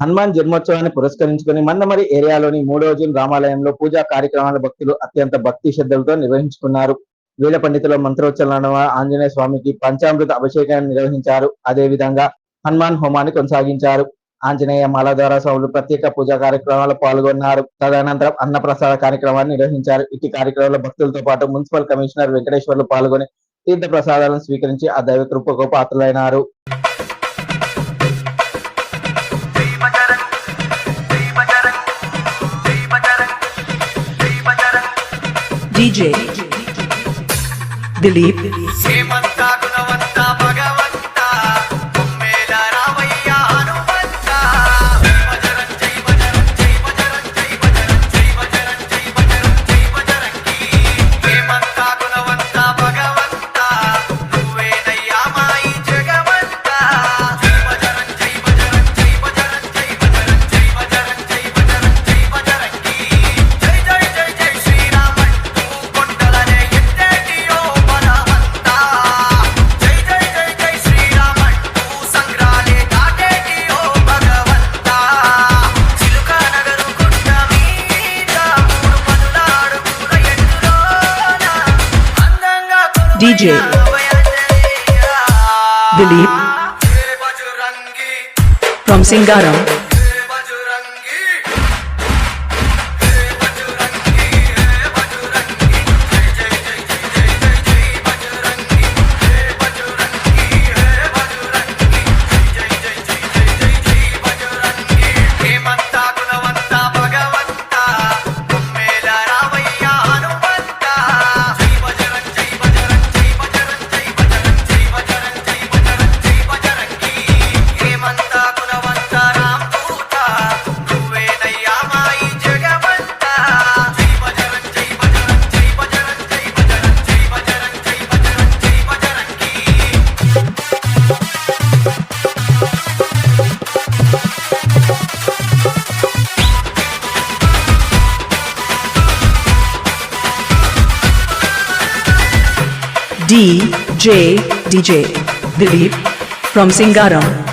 హనుమాన్ జన్మోత్సవాన్ని పురస్కరించుకుని మందమరి ఏరియాలోని మూడో జూన్ రామాలయంలో పూజా కార్యక్రమాల భక్తులు అత్యంత భక్తి శ్రద్ధలతో నిర్వహించుకున్నారు. వీల పండితుల మంత్రోచ్చరణ ఆంజనేయ స్వామికి పంచామృత అభిషేకాన్ని నిర్వహించారు. అదేవిధంగా హనుమాన్ హోమాన్ని కొనసాగించారు. ఆంజనేయ మాలాధార స్వాములు ప్రత్యేక పూజా కార్యక్రమాలు పాల్గొన్నారు. తదనంతరం అన్నప్రసాద కార్యక్రమాన్ని నిర్వహించారు. ఇటు కార్యక్రమంలో భక్తులతో పాటు మున్సిపల్ కమిషనర్ వెంకటేశ్వర్లు పాల్గొని తీర్థ ప్రసాదాలను స్వీకరించి ఆ దైవ కృపకు పాత్రలైనారు. DJ Dilip. DJ Dilip from Singaram. DJ DJ Dilip from Singaram.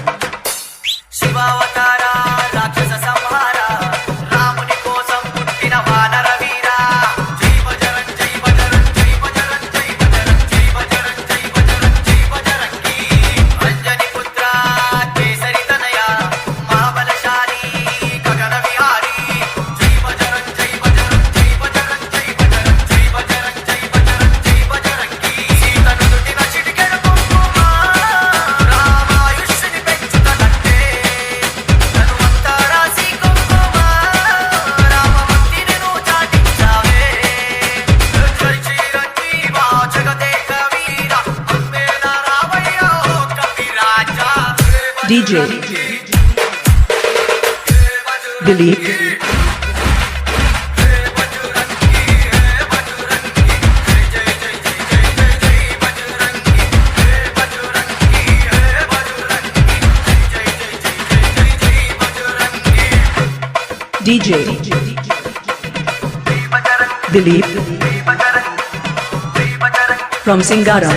DJ Dilip DJ Dilip from Singaram